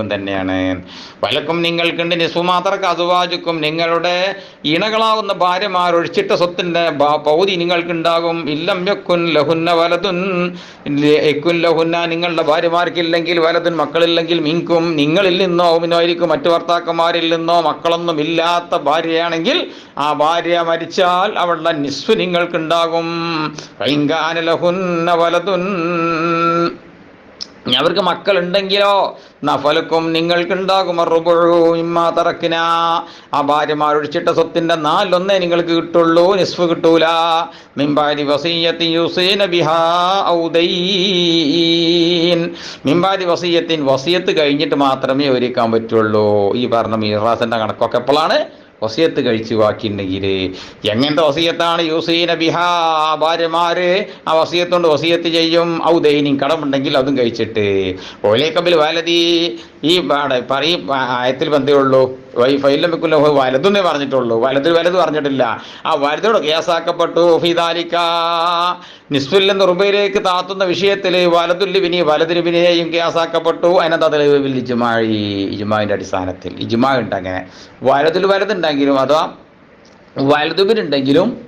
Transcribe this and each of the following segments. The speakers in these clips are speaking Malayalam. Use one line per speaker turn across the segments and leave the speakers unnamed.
നിസ്ഫും തന്നെയാണ്. വലക്കും നിങ്ങൾക്കുണ്ട് നിസ്വമാത്രക്ക് അതുവാജുക്കും നിങ്ങളുടെ ഇണകളാവുന്ന ഭാര്യമാർ ഒഴിച്ചിട്ട സ്വത്തിന്റെ പൗതി നിങ്ങൾക്കുണ്ടാകും. ഇല്ലം യക്കുൻ ലഹുന്ന വലതുൻ യക്കുൻ ലഹുന്ന നിങ്ങളുടെ ഭാര്യമാർക്കില്ലെങ്കിൽ വലതുൻ മക്കളില്ലെങ്കിൽ മിങ്കും നിങ്ങളിൽ നിന്നോ അവനായിരിക്കും മറ്റു ഭർത്താക്കന്മാരിൽ നിന്നോ മക്കളൊന്നും ഇല്ലാത്ത ഭാര്യയാണെങ്കിൽ ആ ഭാര്യ മരിച്ചാൽ അവളുടെ നിസ്വ നിങ്ങൾക്കുണ്ടാകും. ലഹുന്ന വലതുൻ അവർക്ക് മക്കളുണ്ടെങ്കിലോ നഫലക്കും നിങ്ങൾക്കുണ്ടാകും തറക്കിന. ആ ഭാര്യമാർ ഒഴിച്ചിട്ട സ്വത്തിന്റെ നാലൊന്നേ നിങ്ങൾക്ക് കിട്ടുള്ളൂ നിസ്ഫ് കിട്ടൂല. മിമ്പാരി വസീയത്തി യുസീന ഔദൈൻ മിമ്പാരി വസീയത്തിൻ വസീയത്ത് കഴിഞ്ഞിട്ട് മാത്രമേ ഒരുക്കാൻ പറ്റുള്ളൂ. ഈ പറഞ്ഞ മീറാസിന്റെ കണക്കൊക്കെ എപ്പോഴാണ്? വസിയത്ത് കഴിച്ച് ബാക്കിയുണ്ടെങ്കിൽ എങ്ങനത്തെ വസിയത്താണ് യൂസീന ബിഹാ? ഭാര്യമാര് ആ വസിയത്തുകൊണ്ട് വസിയത്ത് ചെയ്യും. ഔ ഔദൈനിയും കടമുണ്ടെങ്കിൽ അതും കഴിച്ചിട്ട്. ഓലേക്കമ്പിൽ വാലതി ഈ പറയും ആയത്തിൽ ബന്ധേ ഉള്ളൂ ഫൈലം വെക്കില്ല വലതെന്നേ പറഞ്ഞിട്ടുള്ളൂ. വലത് വലത് പറഞ്ഞിട്ടില്ല. ആ വലതോട് കേസാക്കപ്പെട്ടു. ഫിദാലിക്ക നിസ്ഫുല്ലൻ നിന്ന് റുബയിലേക്ക് താത്തുന്ന വിഷയത്തിൽ വലതുല്ലിവിനി വലതുലിവിനെയും കേസാക്കപ്പെട്ടു. അതിനകത്ത് അതിൽ ഇജുമായി ഇജുമാവിന്റെ അടിസ്ഥാനത്തിൽ. ഇജുമാ ഉണ്ട് അങ്ങനെ വലതിൽ വലതുണ്ടെങ്കിലും അഥവാ വലതുബിനുണ്ടെങ്കിലും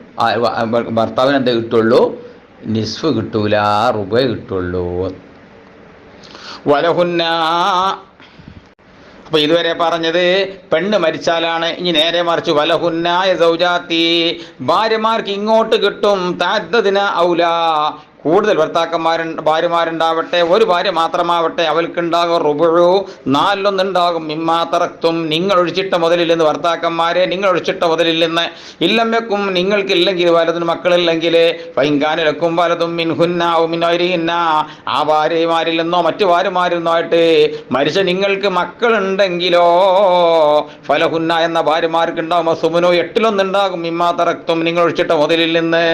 ഭർത്താവിന് എന്താ കിട്ടുള്ളൂ? നിസ്ഫ് കിട്ടൂല റുബ കിട്ടുള്ളൂ. വലഹുന്ന. അപ്പൊ ഇതുവരെ പറഞ്ഞത് പെണ്ണ് മരിച്ചാലാണ് ഇനി നേരെ മറിച്ച് വലഹുന്നായ സൗജാത്തി. ഭാര്യമാർക്ക് ഇങ്ങോട്ട് കിട്ടും താദ്ദദിന ഔല. കൂടുതൽ ഭർത്താക്കന്മാരു ഭാര്യമാരുണ്ടാവട്ടെ ഒരു ഭാര്യ മാത്രമാവട്ടെ അവൾക്കുണ്ടാകും റുബുഴു നാലിലൊന്നുണ്ടാകും മിമ്മാത്തറക്തും നിങ്ങൾ ഒഴിച്ചിട്ട മുതലിൽ നിന്ന് ഭർത്താക്കന്മാരെ നിങ്ങൾ ഒഴിച്ചിട്ട മുതലിൽ നിന്ന് ഇല്ലം വെക്കും നിങ്ങൾക്കില്ലെങ്കിൽ വലതിന് മക്കളില്ലെങ്കിൽ. പൈങ്കാനിലക്കും വലതും മിൻഹുന്ന മിനൊരിഹിന്ന ആ ഭാര്യമാരിൽ നിന്നോ മറ്റു ഭാര്യമാരിൽ നിന്നോ ആയിട്ട് മരിച്ച നിങ്ങൾക്ക് മക്കളുണ്ടെങ്കിലോ ഫലഹുന്ന എന്ന ഭാര്യമാർക്ക് സുമനോ എട്ടിലൊന്നുണ്ടാകും മിമ്മാത്തറക്തും നിങ്ങൾ ഒഴിച്ചിട്ട മുതലിൽ നിന്ന്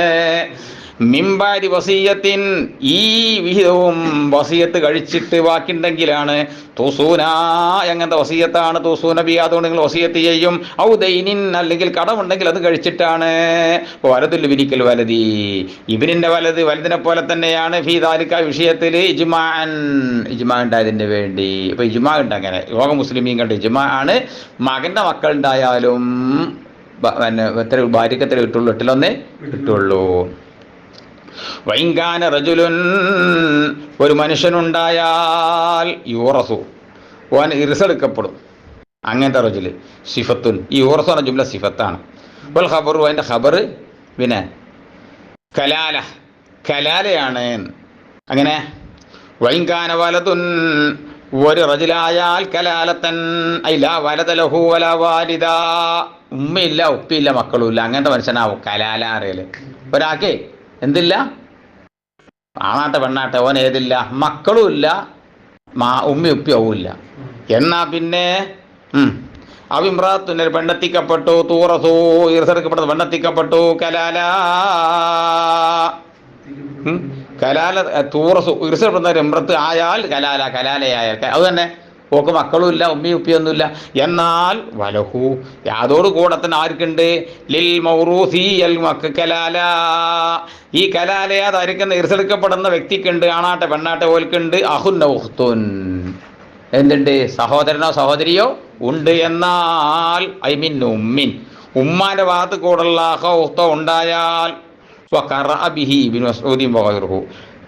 മിമ്പാരി വസീയത്തിൻ ഈ വിഹിതവും വസീയത്ത് കഴിച്ചിട്ട് ബാക്കിണ്ടെങ്കിലാണ് തൂസൂന എങ്ങനത്തെ വസീയത്താണ് തൂസൂന ബി അതുകൊണ്ട് നിങ്ങൾ വസീയത്ത് ചെയ്യും. ഔ ദൈനിൻ അല്ലെങ്കിൽ കടമുണ്ടെങ്കിൽ അത് കഴിച്ചിട്ടാണ്. വലതുൽ വിരിക്കൽ വലതി. ഇബിനിന്റെ വലത് വലുതിനെ പോലെ തന്നെയാണ് ഫീ താലിക്ക വിഷയത്തിൽ ഇജ്മാൻ ഇജ്മാ ഉണ്ടായതിന് വേണ്ടി. ഇപ്പൊ ഇജ്മാ ഉണ്ട് അങ്ങനെ. യോഗ മുസ്ലിമീൻ കണ്ട് ഇജ്മാ ആണ്. മകന്റെ മക്കൾ ഉണ്ടായാലും പിന്നെ എത്ര ഭാര്യക്ക് എത്ര കിട്ടുള്ളൂ? കിട്ടുള്ളൂ വൈങ്കാന റജുലുൻ ഒരു മനുഷ്യനുണ്ടായാൽ യൂറസു ഓൻ ഇറിസെടുക്കപ്പെടും അങ്ങനത്തെ റജുൽ സിഫത്തുൻ. ഈ യൂറസ് എന്ന ജുംല സിഫത്താണ്. വൽ ഖബറു അതിന്റെ ഖബർ പിന്നെ കലാല കലാലയാണ്. അങ്ങനെ വൈങ്കാന വലതുൻ ഒരു റജിലായാൽ കലാലത്തൻ അല്ല വലതലഹു വല വാലിത ഉമ്മയില്ല ഉപ്പിയില്ല മക്കളുമില്ല. അങ്ങനത്തെ മനുഷ്യനാവും കലാല അറിയൽ ഒരാൾക്കേ എന്തില്ല? ആണാട്ട പെണ്ണാട്ട ഓൻ ഏതില്ല? മക്കളും ഇല്ല. മാ ഉമ്മി ഉപ്പിയവും ഇല്ല. എന്നാ പിന്നെ? അവിമ്രാത്തുന്നെ പെണ്ണെത്തിക്കപ്പെട്ടു. തൂറസു ഈർസെടുക്കപ്പെട്ട പെണ്ണെത്തിക്കപ്പെട്ടു. കലാല. കലാല തൂറസു ഈർസെടുക്കുന്ന ഒരു ഇമ്രത്ത് ആയാൽ കലാല കലാലയായ അത് തന്നെ. ഓക്ക് മക്കളും ഇല്ല ഉമ്മയും ഉപ്പിയൊന്നുമില്ല. എന്നാൽ വലഹു യാതോട് കൂടെ തന്നെ ആർക്കുണ്ട്? ലിൽ മൗറൂസി അൽ മക്ക് കലാല. ഈ കലാലയാത് അതായിരിക്കുന്ന ഇർസെടുക്കപ്പെടുന്ന വ്യക്തിക്കുണ്ട് ആണാട്ടെ പെണ്ണാട്ടെ ഓൽക്കുണ്ട്. അഹുൻ ഉഖ്തുൻ എന്തുണ്ട്? സഹോദരനോ സഹോദരിയോ ഉണ്ട് എന്നാൽ ഐ മീൻ ഉമ്മിൻ. ഉമ്മാന്റെ ഭാഗത്ത് കൂടുള്ള അഹോ ഉഹ്തോ ഉണ്ടായാൽ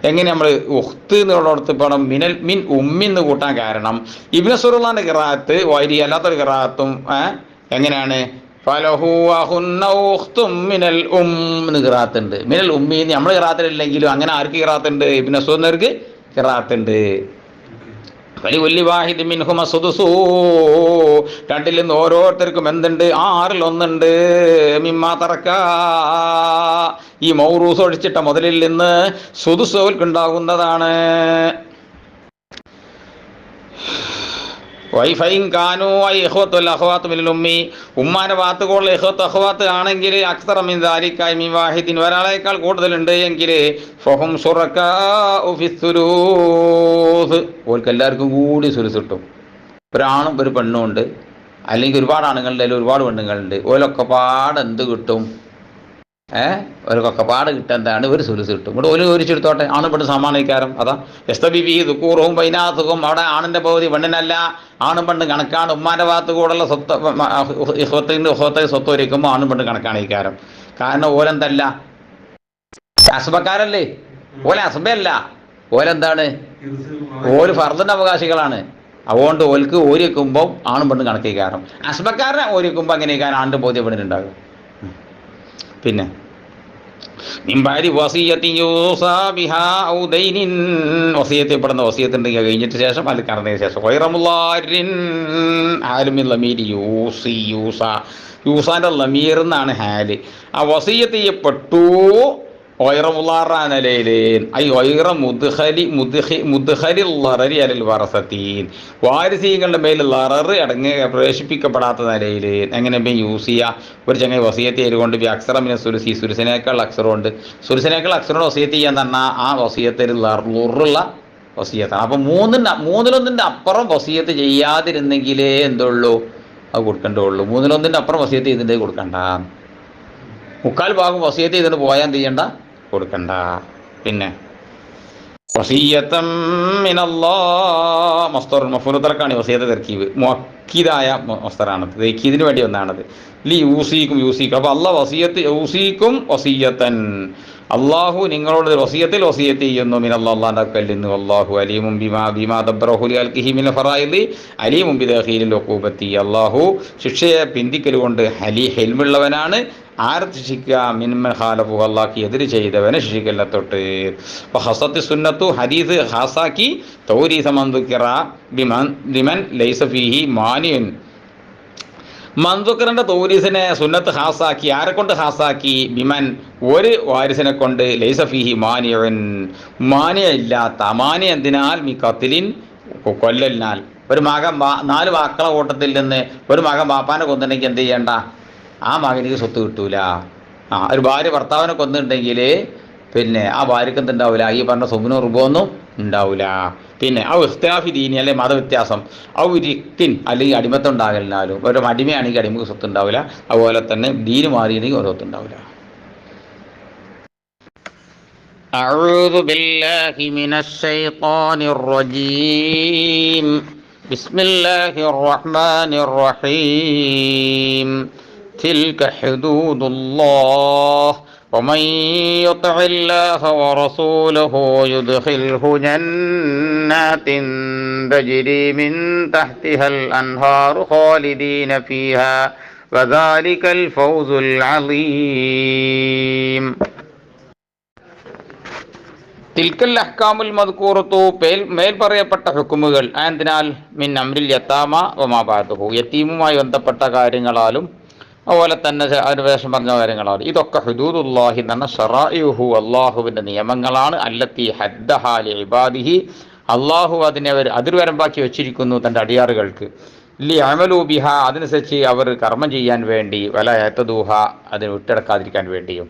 എങ്ങനെ നമ്മൾ ഉഹ്ത്ത് എന്നുള്ളടത്ത് പണം മിനൽ മിൻ ഉമ്മിന്ന് കൂട്ടാൻ കാരണം. ഇബ്നു സുറുള്ളാന്റെ കിറാത്ത് വൈരി അല്ലാത്തൊരു കിറാത്തും എങ്ങനെയാണ്? മിനൽ ഉം എന്ന് കിറാത്തുണ്ട് മിനൽ ഉമ്മി നമ്മൾ കിറാത്തിലില്ലെങ്കിലും അങ്ങനെ ആർക്ക് കിറാത്തുണ്ട് ഇബ്നു സുന്നർക്ക് കിറാത്തുണ്ട് രണ്ടിൽ നിന്ന് ഓരോരുത്തർക്കും എന്തുണ്ട്? ആറിൽ ഒന്നുണ്ട്. മിമ്മാ തറക്ക. ഈ മൗറൂസ് ഒഴിച്ചിട്ട മുതലിൽ നിന്ന് സുതുസോൽക്കുണ്ടാകുന്നതാണ് വൈഫൈൻ കാനു ഐ അഖ്വാത്ത് മിനൽ ഉമ്മി. ഉമ്മാന്റെ ഭാഗത്തുകൂടുള്ള ഇഖ്വത്ത് അഹ്വാത്ത് ആണെങ്കിൽ അക്സറ മിൻ മീ വാഹിദിൻ. ഒരാളേക്കാൾ കൂടുതലുണ്ട് എങ്കിൽ ഫഹും ഓർക്ക് എല്ലാവർക്കും കൂടി സുരുസ് കിട്ടും. ഒരാണും ഒരു പെണ്ണും ഉണ്ട്. അല്ലെങ്കിൽ ഒരുപാട് ആണുങ്ങളുടെ ഒരുപാട് പെണ്ണുങ്ങളുണ്ട്. ഓലൊക്കെ പാടെന്ത് കിട്ടും? ഒരു കൊക്കപ്പാട് കിട്ടുന്നതാണ് ഒരു സുലുസ് കിട്ടും. ഇവിടെ ഒരു ഒരിച്ചെടുത്തോട്ടെ. ആണ് പെണ്ണ് സമാനിക്കാരം അതാ. എസ്തബിബി ദുക്കൂറും വൈനാത്തുക്കും അവിടെ ആണിന്റെ പകുതി പെണ്ണിനല്ല. ആണും പെണ്ണ് കണക്കാണ്. ഉമ്മാന്റെ ഭാഗത്ത് കൂടെയുള്ള സ്വത്ത് സ്വത്തിന്റെ ഇഹത്തെ സ്വത്ത് ഒരുക്കുമ്പോൾ ആണും പെണ്ണ് കണക്കാണ് കാരണം ഓലെന്തല്ല അസുബക്കാരല്ലേ? ഓലെ അസുബയല്ല. ഓലെന്താണ് ഓൽ ഫർദിന്റെ അവകാശികളാണ്. അതുകൊണ്ട് ഓൽക്ക് ഓരിക്കുമ്പോൾ ആണും പെണ്ണും കണക്കിക്കാറും അസുബക്കാരനെ ഓരിക്കുമ്പോൾ അങ്ങനെയൊക്കെ ആണ്ട് ബോധ്യപ്പെടുന്നുണ്ടാകും പിന്നെ? വസീയത്തിൽപ്പെടുന്ന വസീയത്ത് ഉണ്ടെങ്കിൽ കഴിഞ്ഞിട്ട് ശേഷം അല്ല കടന്നതിന് ശേഷം. യൂസി യൂസ. യൂസാന്റെ ലമീർ എന്നാണ് ഹാൽ. ആ വസീയത്ത് ചെയ്യപ്പെട്ടു. വാരിസീങ്ങളുടെ മേൽ ലററ് അടങ്ങി പ്രവേശിപ്പിക്കപ്പെടാത്ത നിലയിൽ എങ്ങനെ യൂസ് ചെയ്യുക ഒരു ചങ്ങ വസീയത്ത് ചെയ്തുകൊണ്ട് അക്സറമിനെ സുരുസി സുരുസിനേക്കാൾ അക്സറുണ്ട് സുരുസിനേക്കാൾ അക്സറോട് വസീയത്ത് ചെയ്യാൻ തന്നെ ആ വസീയത്തിൽ ലറുള്ള വസീയത്താണ് അപ്പം മൂന്നിന്റെ മൂന്നിലൊന്നിന്റെ അപ്പുറം വസീയത്ത് ചെയ്യാതിരുന്നെങ്കിലേ എന്തുള്ളൂ? അത് കൊടുക്കണ്ടുള്ളൂ മൂന്നിലൊന്നിന്റെ അപ്പുറം വസീയത്ത് ചെയ്തിട്ടുണ്ടെങ്കിൽ കൊടുക്കണ്ട. മുക്കാൽ ഭാഗം വസീയത്ത് ചെയ്തിട്ട് പോയാൻ എന്ത് ചെയ്യണ്ട? കൊടുക്കണ്ട. പിന്നെ വസീയത്തം മസ്തർ മഫുനത്തറക്കാണ് വസീയത്ത് തെർക്കീവ് മുക്കീതായ മസ്തറാണ്. തെക്കീതിന് വേണ്ടി വന്നാണത്. ലി യൂസീക്കും യൂസീക്കും. അപ്പോൾ അല്ല വസീയത്ത് യൂസീക്കും വസീയത്തൻ. അള്ളാഹു നിങ്ങളോട് വസീയത്തിൽ വസീയത്ത് ചെയ്യുന്നു. മിനല്ലാ അള്ളാന്റെ കല്ലിന്നു അള്ളാഹു അലീമും ബിമാ ബിമാ ദബ്രഹുലി അൽക്കിഹി മിന ഫറായിദി. അലീമും ബിദഹീലിൽ ഒക്കൂബത്തി അള്ളാഹു ശിക്ഷയെ പിന്തിക്കലുകൊണ്ട് ഹലി ഹെൽമുള്ളവനാണ്. ആരെ ശിക്ഷിക്കുക? മിൻമൻ ഹാലഫു അള്ളാഹ്ക്ക് എതിര് ചെയ്തവനെ ശിക്ഷിക്കല്ല തൊട്ട്. അപ്പോൾ ഹസത്ത് സുന്നത്തു ഹരീസ് ഹാസാക്കി തൗരീസ മന്ദുക്കിറ ബിമൻ ബിമൻ ലൈസ ഫീഹി മാനിയൻ മന്ദുക്കറിന്റെ തൗരീസിനെ സുന്നത്ത് ഹാസാക്കി ആരെ കൊണ്ട് ഹാസാക്കി ബിമൻ ഒരു വാരിസിനെ കൊണ്ട് ലൈസഫിഹി മാനിയൻ മാനിയ ഇല്ലാത്ത മാനിയ എന്തിനാൽ? മി കത്തിലിൻ കൊല്ലലിനാൽ. ഒരു മകൻ നാല് വാക്കളെ കൂട്ടത്തിൽ നിന്ന് ഒരു മകൻ വാപ്പാനെ കൊന്നിട്ടുണ്ടെങ്കിൽ എന്ത് ചെയ്യണ്ട? ആ മകനിക്ക് സ്വത്ത് കിട്ടൂല ആ ഒരു ഭാര്യ ഭർത്താവിനെ കൊന്നിട്ടുണ്ടെങ്കിൽ പിന്നെ ആ ഭാര്യക്ക് എന്തുണ്ടാവില്ല ഈ പറഞ്ഞ സുബിനോ റുബോന്നും ഉണ്ടാവില്ല പിന്നെ ആ ഇഖ്തിലാഫി ദീനി അല്ലെ മതവ്യത്യാസം ആ ഒരിക്കിൻ അല്ലെങ്കിൽ അടിമത്തം ഉണ്ടാകലിനാലും ഒരു അടിമയാണെങ്കിൽ അടിമക്ക് സ്വത്ത് ഉണ്ടാവില്ല അതുപോലെ തന്നെ ദീന് മാറിയെങ്കിൽ ഒരു സ്വത്ത് ഉണ്ടാവില്ല أعوذ بالله من الشيطان الرجيم بسم الله الرحمن الرحيم تلك حدود الله ومن يطع الله ورسوله يدخله جنات تجري من تحتها الأنهار خالدين فيها وذلك الفوز العظيم തിൽക്കൽ അഹ്കാമുൽ മദ്കൂറത്തു പേൽ മേൽ പറയപ്പെട്ട ഹുക്കുമുകൾ ആയതിനാൽ മിൻ അമ്രിൽ യത്താമ വമാബാദുഹു യത്തീമുമായി ബന്ധപ്പെട്ട കാര്യങ്ങളാലും അതുപോലെ തന്നെ അതിനുശേഷം പറഞ്ഞ കാര്യങ്ങളാണ്. ഇതൊക്കെ ഹുദൂദുല്ലാഹി എന്ന ഷറായുഹു അള്ളാഹുവിന്റെ നിയമങ്ങളാണ്. അല്ലത്തി ഹദ്ദഹാലി ഇബാദിഹി. അള്ളാഹു അതിനെ അവർ അതിർവരമ്പാക്കി വെച്ചിരിക്കുന്നു തന്റെ അടിയാറുകൾക്ക്. ലി അമലൂബിഹ അതനുസരിച്ച് അവർ കർമ്മം ചെയ്യാൻ വേണ്ടി വല ഏത്തദൂഹ അതിന് വിട്ടിടക്കാതിരിക്കാൻ വേണ്ടിയും.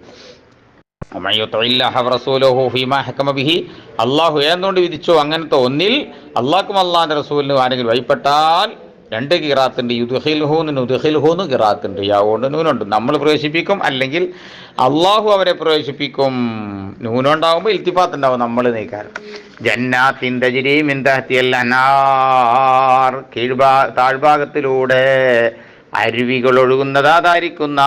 അള്ളാഹു ഏതുകൊണ്ട് വിധിച്ചോ അങ്ങനത്തെ ഒന്നിൽ അള്ളാഹുക്കും അള്ളാഹിന്റെ റസൂലിനും ആരെങ്കിലും വഴിപ്പെട്ടാൽ രണ്ട് കിറാത്തുണ്ട് യുദ്ഹിൽഹൂന്ന് നുദ്ഹിൽഹൂന്ന് കിറാത്തുണ്ട് യാവുകൊണ്ട് നൂനുണ്ട്. നമ്മൾ പ്രവേശിപ്പിക്കും അല്ലെങ്കിൽ അള്ളാഹു അവരെ പ്രവേശിപ്പിക്കും. നൂനുണ്ടാവുമ്പോൾ ഇൽത്തിഫാത്ത് ഉണ്ടാവും നമ്മൾ നീക്കാൻ. ജന്നാത്തിന്റെ അനാർ. കീഴ്ഭാ താഴ്ഭാഗത്തിലൂടെ അരുവികൾ ഒഴുകുന്നതാതായിരിക്കുന്ന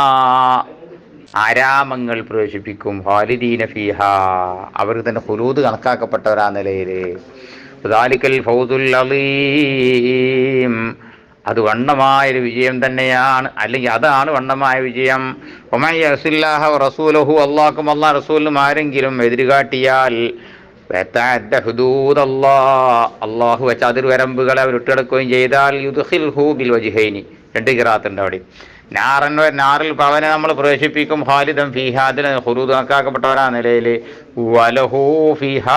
ആരാമങ്ങൾ പ്രവേശിപ്പിക്കും. ഹാലിദീന ഫീഹ. അവർ തന്നെ ഹുലൂദ് കണക്കാക്കപ്പെട്ടവരാ നിലയിൽ ദാലിക്കൽ ഫൗദുൽ അലീം. അത് വണ്ണമായൊരു വിജയം തന്നെയാണ്. അല്ലെങ്കിൽ അതാണ് വണ്ണമായ വിജയം. ഒമൈ അസില്ലാഹ റസൂലഹു അള്ളാഹ്ക്കും അള്ളാ റസൂലും ആരെങ്കിലും എതിരുകാട്ടിയാൽ. അള്ളാഹു വെച്ച അതിർവരമ്പുകളെ അവർ ഇട്ടെടുക്കുകയും ചെയ്താൽ യുദ്ഹിൽഹു ബിൽ വജിഹൈനി രണ്ട് കിറാത്തുണ്ട് അവിടെ. നാറൻ നാറിൽ പവനെ നമ്മൾ പ്രവേശിപ്പിക്കും. ഹാലിദം ഫിഹാദിന് അതിന് ഹുറൂദ് കണക്കാക്കപ്പെട്ടവരാ നിലയിൽ. വലഹു ഫിഹ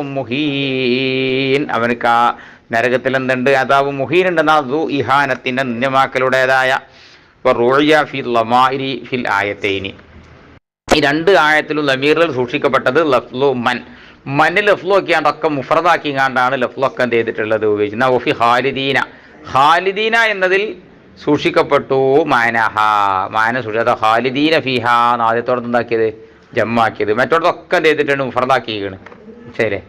മുഹീൻ. അവനക്ക് നരകത്തിൽ എന്തുണ്ട് അതാവ് മുഹീൻ ഉണ്ടെന്നാൽ ദു ഇഹാനത്തിന്റെ നിന്യമാക്കലുടേതായ ഫിൽ ഫിൽ ആയത്തേനി. ഈ രണ്ട് ആയത്തിലും ലമീറിൽ സൂക്ഷിക്കപ്പെട്ടത് ലഫ്ലു മൻ. മന് ലഫ്ലു ഒക്കെയാണ്ടൊക്കെ മുഫറദാക്കി കാണ്ടാണ് ലഫ്ലു ഒക്കെ എന്ത് ചെയ്തിട്ടുള്ളത് ഉപയോഗിച്ചത്. ഒഫി ഹാലിദീന ഹാലിദീന എന്നതിൽ സൂക്ഷിക്കപ്പെട്ടു മാനഹ. മാന സൂക്ഷിച്ചത് ഹാലിദീന ഫിഹ എന്ന് ആദ്യത്തോടത്ത് എന്താക്കിയത്? ജമ്മാക്കിയത്. മറ്റോടത്തൊക്കെ എന്ത് ചെയ്തിട്ടുണ്ട്? മുഫറദാക്കിയിരിക്കണ് ശരി.